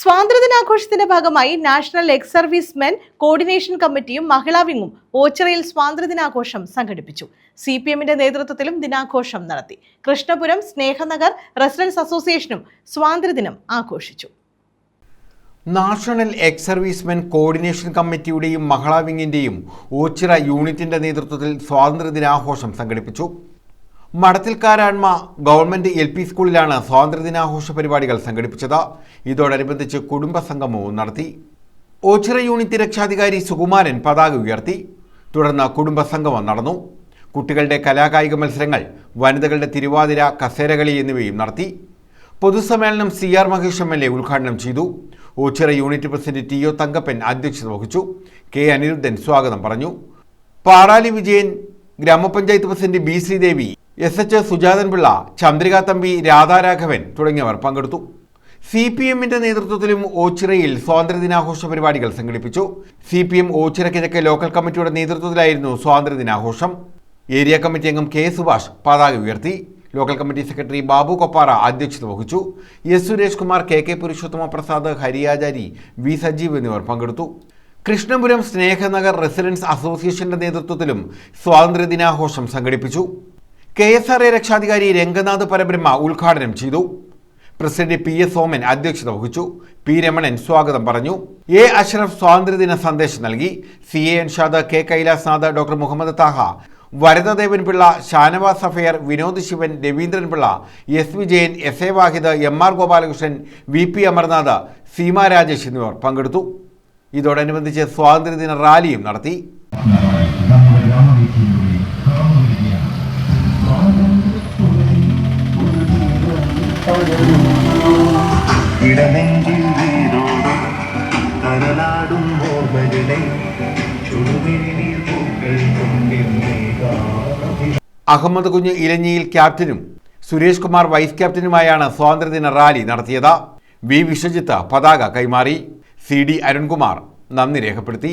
സ്വാതന്ത്ര്യദിനാഘോഷത്തിന്റെ ഭാഗമായി national ex service men coordination കമ്മിറ്റിയും മഹിളാ വിങ്ങും ഓച്ചിറയിൽ സ്വാതന്ത്ര്യദിനാഘോഷം സംഘടിപ്പിച്ചു. സി പി എമ്മിന്റെ നേതൃത്വത്തിലും ദിനാഘോഷം നടത്തി. കൃഷ്ണപുരം സ്നേഹനഗർ റെസിഡൻസ് അസോസിയേഷനും സ്വാതന്ത്ര്യദിനം ആഘോഷിച്ചു. നാഷണൽ എക്സ് സർവീസ്മെൻ കോർഡിനേഷൻ കമ്മിറ്റിയുടെയും മഹിളാ വിങ്ങിന്റെയും ഓച്ചിറ യൂണിറ്റിന്റെ നേതൃത്വത്തിൽ സ്വാതന്ത്ര്യദിനാഘോഷം സംഘടിപ്പിച്ചു. മടത്തിൽക്കാരാൺമ ഗവൺമെന്റ് എൽ പി സ്കൂളിലാണ് സ്വാതന്ത്ര്യദിനാഘോഷ പരിപാടികൾ സംഘടിപ്പിച്ചത്. ഇതോടനുബന്ധിച്ച് കുടുംബ സംഗമവും നടത്തി. ഓച്ചിറ യൂണിറ്റ് രക്ഷാധികാരി സുകുമാരൻ പതാക ഉയർത്തി. തുടർന്ന് കുടുംബ സംഗമം നടന്നു. കുട്ടികളുടെ കലാകായിക മത്സരങ്ങൾ വനിതകളുടെ തിരുവാതിര കസേരകളി എന്നിവയും നടത്തി. പൊതുസമ്മേളനം C R Mahesh M L A ഉദ്ഘാടനം ചെയ്തു. Ochira unit president T O Thankappan അധ്യക്ഷത വഹിച്ചു. കെ അനിരുദ്ധൻ സ്വാഗതം പറഞ്ഞു. പാറാലി വിജയൻ ഗ്രാമപഞ്ചായത്ത് president B Sreedevi S H Sujathanpillai Chandrika Thampi Radharaghavan തുടങ്ങിയവർ പങ്കെടുത്തു. സി പി എമ്മിന്റെ നേതൃത്വത്തിലും ഓച്ചിറയിൽ സ്വാതന്ത്ര്യദിനാഘോഷ പരിപാടികൾ സംഘടിപ്പിച്ചു. സി പി എം ഓച്ചിറ കിഴക്ക് ലോക്കൽ കമ്മിറ്റിയുടെ നേതൃത്വത്തിലായിരുന്നു സ്വാതന്ത്ര്യദിനാഘോഷം. ഏരിയ കമ്മിറ്റി അംഗം കെ സുഭാഷ് പതാക ഉയർത്തി. Local committee secretary Babu Koppara അധ്യക്ഷത വഹിച്ചു. S Suresh Kumar K K Purushothama Prasad Hariyachari V Sajeev എന്നിവർ പങ്കെടുത്തു. കൃഷ്ണപുരം സ്നേഹനഗർ റെസിഡൻസ് അസോസിയേഷന്റെ നേതൃത്വത്തിലും സ്വാതന്ത്ര്യദിനാഘോഷം സംഘടിപ്പിച്ചു. കെ എസ് ആർ എ രക്ഷാധികാരി രംഗനാഥ് പരബ്രഹ്മ ഉദ്ഘാടനം ചെയ്തു. പ്രസിഡന്റ് പി എസ് സോമൻ അധ്യക്ഷത വഹിച്ചു. പി രമണൻ സ്വാഗതം പറഞ്ഞു. എ അഷ്റഫ് സ്വാതന്ത്ര്യദിന സന്ദേശം നൽകി. C A Anshad K Kailasnath doctor Muhammad Thaha Varadadevan Pillai Shanavas affair Vinod Sivan Raveendran Pillai S Vijayan S A Vahid M R Gopalakrishnan V P Amarnath Seema Rajesh എന്നിവർ പങ്കെടുത്തു. ഇതോടനുബന്ധിച്ച് സ്വാതന്ത്ര്യദിന റാലിയും നടത്തി. ഇടനെഞ്ചിൽ വീരോടും കരലാടും ഓർമ്മകളെ പൂക്കൾ അഹമ്മദ് കുഞ്ഞ് ഇലഞ്ഞിയിൽ ക്യാപ്റ്റനും സുരേഷ് കുമാർ വൈസ് ക്യാപ്റ്റനുമായാണ് സ്വാതന്ത്ര്യദിന റാലി നടത്തിയത്. വി വിശ്വജിത്ത് പതാക കൈമാറി. സി ഡി അരുൺകുമാർ നന്ദി രേഖപ്പെടുത്തി.